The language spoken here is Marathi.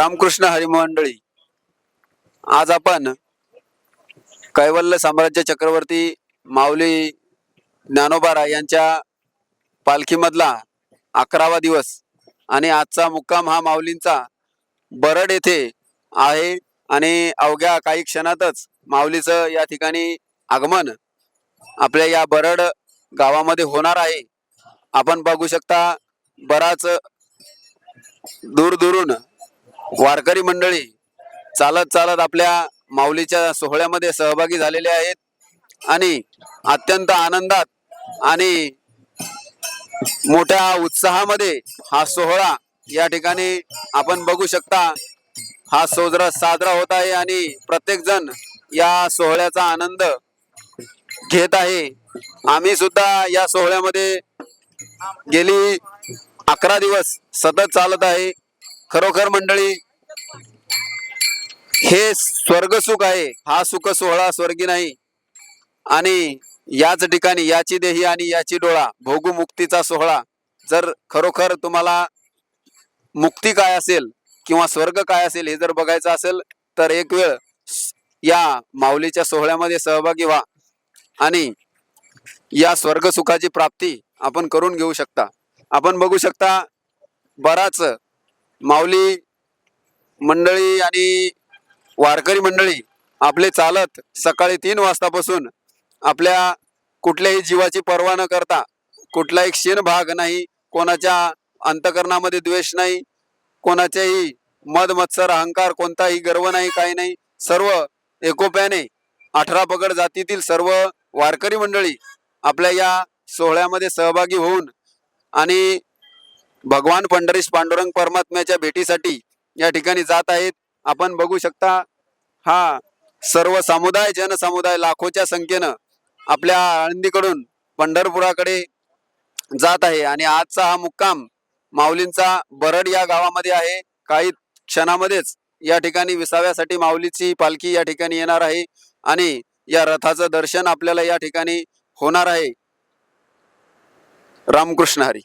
रामकृष्ण हरिमंडळी. आज आपण कैवल्य साम्राज्य चक्रवर्ती माऊली ज्ञानोबारा यांच्या पालखीमधला अकरावा दिवस आणि आजचा मुक्काम हा माऊलींचा बरड येथे आहे आणि अवघ्या काही क्षणातच माऊलीचं या ठिकाणी आगमन आपल्या या बरड गावामध्ये होणार आहे. आपण बघू शकता बराच दूर दूरून वारकरी मंडळी चालत चालत आपल्या माऊलीच्या सोहळ्यामध्ये सहभागी झालेले आहेत आणि अत्यंत आनंदात आणि मोठ्या उत्साहामध्ये हा सोहळा या ठिकाणी आपण बघू शकता. हा सोजरा साजरा होत आहे आणि प्रत्येक जण या सोहळ्याचा आनंद घेत आहे. आम्ही सुद्धा या सोहळ्यामध्ये गेली अकरा दिवस सतत चालत आहे. खरोखर मंडळी हे स्वर्ग सुख आहे. हा सुख सोहळा स्वर्गी नाही. आणि याच ठिकाणी याची देही आणि याची डोळा भोगू मुक्तीचा सोहळा जर खरोखर तुम्हाला मुक्ती काय असेल किंवा स्वर्ग काय असेल हे जर बघायचं असेल तर एक वेळ या माऊलीच्या सोहळ्यामध्ये सहभागी व्हा. आणि या स्वर्ग सुखाची प्राप्ती आपण करून घेऊ शकता. आपण बघू शकता बराच माऊली मंडळी आणि वारकरी मंडळी आपले चालत सकाळी तीन वाजतापासून आपल्या कुठल्याही जीवाची पर्वा न करता कुठलाही क्षीण भाग नाही कोणाच्या अंतकरणामध्ये द्वेष नाही कोणाच्याही मद मत्सर अहंकार कोणताही गर्व नाही काही नाही सर्व एकोप्याने अठरा पगड जातीतील सर्व वारकरी मंडळी आपल्या या सोहळ्यामध्ये सहभागी होऊन आणि भगवान पंढरीश पांडुरंग परमात्म्याच्या भेटीसाठी या ठिकाणी जात आहेत. आपण बघू शकता हा सर्व समुदाय जनसमुदाय लाखोच्या संख्येनं आपल्या आळंदीकडून पंढरपुराकडे जात आहे. आणि आजचा हा मुक्काम माऊलींचा बरड या गावामध्ये आहे. काही क्षणामध्येच या ठिकाणी विसाव्यासाठी माऊलीची पालखी या ठिकाणी येणार आहे आणि या रथाचं दर्शन आपल्याला या ठिकाणी होणार आहे. रामकृष्ण हरी.